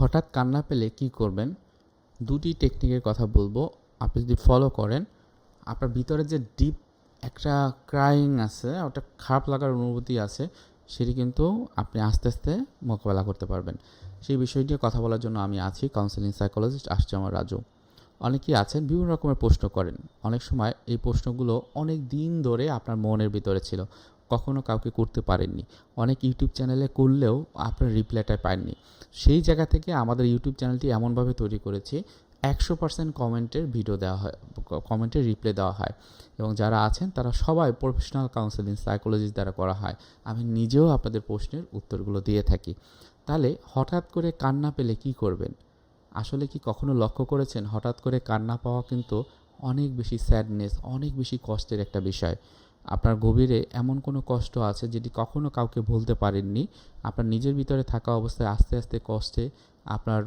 হঠাৎ কান্না পেলে কি করবেন? দুটি টেকনিকের কথা বলব। আপনি যদি ফলো করেন, আপনার ভিতরে যে ডিপ একটা ক্রাইং আছে, ওটা খারাপ লাগার অনুভূতি আছে, সেটি কিন্তু আপনি আস্তে আস্তে মোকাবেলা করতে পারবেন। সেই বিষয় নিয়ে কথা বলার জন্য আমি আছি কাউন্সিলিং সাইকোলজিস্ট আসছে আমার রাজু। অনেকেই আছেন, বিভিন্ন রকমের প্রশ্ন করেন। অনেক সময় এই প্রশ্নগুলো অনেক দিন ধরে আপনার মনের ভিতরে ছিল। কখনো কাউকে করতে পারেননি। অনেক ইউটিউব চ্যানেলে করলেও আপনার রিপ্লাইটা পাননি। সেই জায়গা থেকে আমাদের ইউটিউব চ্যানেলটি এমনভাবে তৈরি করেছি, একশো পার্সেন্ট কমেন্টের ভিডিও দেওয়া হয়, কমেন্টের রিপ্লাই দেওয়া হয়। এবং যারা আছেন, তারা সবাই প্রফেশনাল কাউন্সেলিং সাইকোলজিস্ট দ্বারা করা হয়। আমি নিজেও আপনাদের প্রশ্নের উত্তরগুলো দিয়ে থাকি। তাহলে হঠাৎ করে কান্না পেলে কি করবেন? আসলে কি কখনো লক্ষ্য করেছেন? হঠাৎ করে কান্না পাওয়া কিন্তু অনেক বেশি স্যাডনেস অনেক বেশি কষ্টের একটা বিষয়। আপনার গভীরে এমন কোনো কষ্ট আছে যেটি কখনো কাউকে বলতে পারেননি? আপনার নিজের ভিতরে থাকা অবস্থায় আস্তে আস্তে কষ্টে আপনার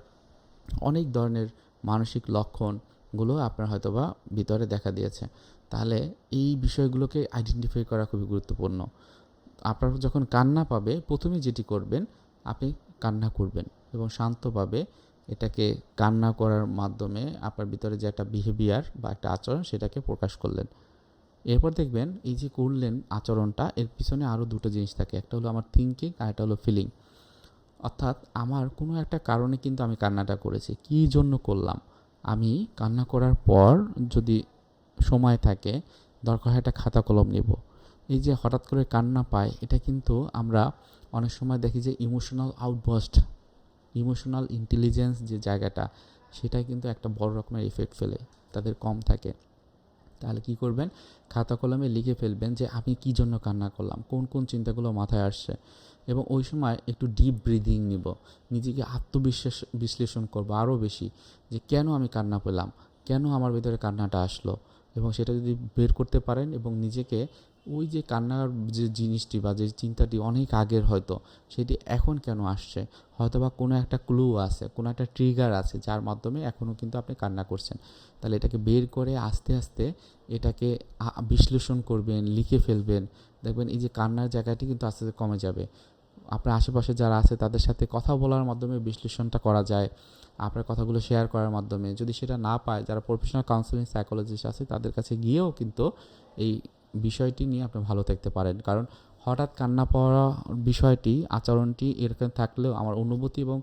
অনেক ধরনের মানসিক লক্ষণগুলো আপনার হয়তোবা ভিতরে দেখা দিয়েছে। তাহলে এই বিষয়গুলোকে আইডেন্টিফাই করা খুবই গুরুত্বপূর্ণ। আপনার যখন কান্না পাবে, প্রথমে যেটি করবেন, আপনি কান্না করবেন এবং শান্তভাবে এটাকে কান্না করার মাধ্যমে আপনার ভিতরে যে একটা বিহেভিয়ার বা একটা আচরণ সেটাকে প্রকাশ করলেন। এরপর দেখবেন এই যে করলেন আচরণটা, এর পিছনে আরও দুটো জিনিস থাকে। একটা হলো আমার থিঙ্কিং আর একটা হলো ফিলিং অর্থাৎ আমার কোনো একটা কারণে কিন্তু আমি কান্নাটা করেছি। কী জন্য করলাম? আমি কান্না করার পর যদি সময় থাকে, দরকার হয় একটা খাতা কলম নেব। এই যে হঠাৎ করে কান্না পায়, এটা কিন্তু আমরা অনেক সময় দেখি যে ইমোশনাল আউটবাস্ট ইমোশনাল ইন্টেলিজেন্স যে জায়গাটা সেটা কিন্তু একটা বড় রকমের এফেক্ট ফেলে, তাদের কম থাকে। তাহলে কি করবেন? খাতা কলমে লিখে ফেলবেন যে আপনি কি জন্য কান্না করলাম, কোন কোন চিন্তাগুলো মাথায় আসছে এবং ওই সময় একটু ডিপ ব্রিদিং নিব। নিজেকে আত্মবিশ্বাস, বিশ্লেষণ করব আরও বেশি যে কেন আমি কান্না পেলাম? কেন আমার ভিতরে কান্নাটা আসলো? এবং সেটা যদি বের করতে পারেন এবং নিজেকে ওই যে কান্নার যে জিনিসটি বা যে চিন্তাটি অনেক আগের হয়তো, সেটি এখন কেন আসছে? হয়তো বা কোনো একটা ক্লু আছে, কোনো একটা ট্রিগার আছে যার মাধ্যমে এখনও কিন্তু আপনি কান্না করছেন। তাহলে এটাকে বের করে আস্তে আস্তে এটাকে বিশ্লেষণ করবেন, লিখে ফেলবেন। দেখবেন এই যে কান্নার জায়গাটি কিন্তু আস্তে আস্তে কমে যাবে। আপনার আশেপাশে যারা আছে, তাদের সাথে কথা বলার মাধ্যমে বিশ্লেষণটা করা যায়, আপনার কথাগুলো শেয়ার করার মাধ্যমে। যদি সেটা না পায়, যারা প্রফেশনাল কাউন্সিলিং সাইকোলজিস্ট আছে, তাদের কাছে গিয়েও কিন্তু এই বিষয়টি নিয়ে আপনি ভালো থাকতে পারেন। কারণ হঠাৎ কান্না পাওয়া বিষয়টি, আচরণটি এরকম থাকলেও আমার অনুভূতি এবং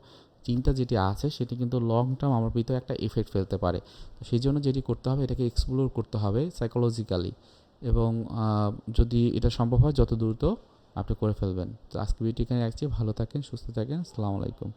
চিন্তা যেটি আছে, সেটি কিন্তু লং টার্ম আমার ভিতরে একটা এফেক্ট ফেলতে পারে। তো সেই জন্য যেটি করতে হবে, এটাকে এক্সপ্লোর করতে হবে সাইকোলজিক্যালি এবং যদি এটা সম্ভব হয়, যত দ্রুত আপনি করে ফেলবেন। তো আজকে ভিডিও এখানে রাখছি। ভালো থাকেন সুস্থ থাকেন। আসসালামু আলাইকুম।